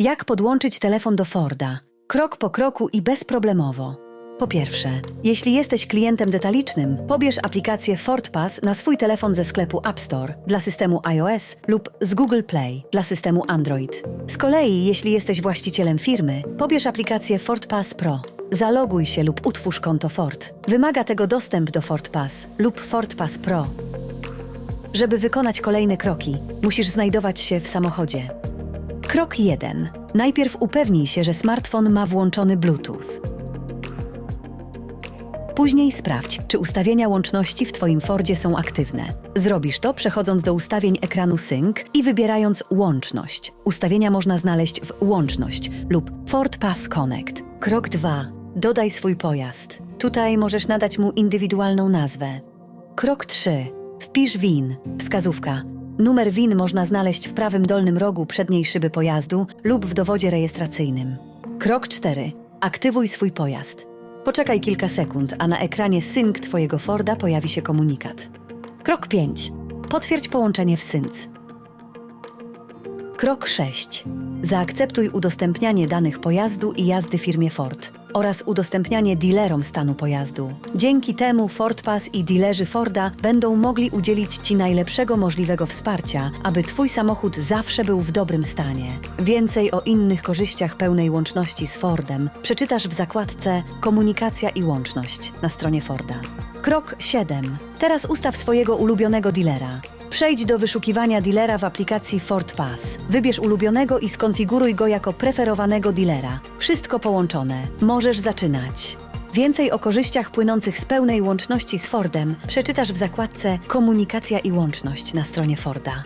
Jak podłączyć telefon do Forda? Krok po kroku i bezproblemowo. Po pierwsze, jeśli jesteś klientem detalicznym, pobierz aplikację Ford Pass na swój telefon ze sklepu App Store dla systemu iOS lub z Google Play dla systemu Android. Z kolei, jeśli jesteś właścicielem firmy, pobierz aplikację Ford Pass Pro. Zaloguj się lub utwórz konto Ford. Wymaga tego dostęp do Ford Pass lub Ford Pass Pro. Żeby wykonać kolejne kroki, musisz znajdować się w samochodzie. Krok 1. Najpierw upewnij się, że smartfon ma włączony Bluetooth. Później sprawdź, czy ustawienia łączności w Twoim Fordzie są aktywne. Zrobisz to przechodząc do ustawień ekranu Sync i wybierając Łączność. Ustawienia można znaleźć w Łączność lub Ford Pass Connect. Krok 2. Dodaj swój pojazd. Tutaj możesz nadać mu indywidualną nazwę. Krok 3. Wpisz WIN. Wskazówka. Numer WIN można znaleźć w prawym dolnym rogu przedniej szyby pojazdu lub w dowodzie rejestracyjnym. Krok 4. Aktywuj swój pojazd. Poczekaj kilka sekund, a na ekranie Sync Twojego Forda pojawi się komunikat. Krok 5. Potwierdź połączenie w Sync. Krok 6. Zaakceptuj udostępnianie danych pojazdu i jazdy firmie Ford oraz udostępnianie dealerom stanu pojazdu. Dzięki temu Ford Pass i dealerzy Forda będą mogli udzielić Ci najlepszego możliwego wsparcia, aby Twój samochód zawsze był w dobrym stanie. Więcej o innych korzyściach pełnej łączności z Fordem przeczytasz w zakładce Komunikacja i łączność na stronie Forda. Krok 7. Teraz ustaw swojego ulubionego dealera. Przejdź do wyszukiwania dealera w aplikacji Ford Pass. Wybierz ulubionego i skonfiguruj go jako preferowanego dealera. Wszystko połączone. Możesz zaczynać. Więcej o korzyściach płynących z pełnej łączności z Fordem przeczytasz w zakładce Komunikacja i łączność na stronie Forda.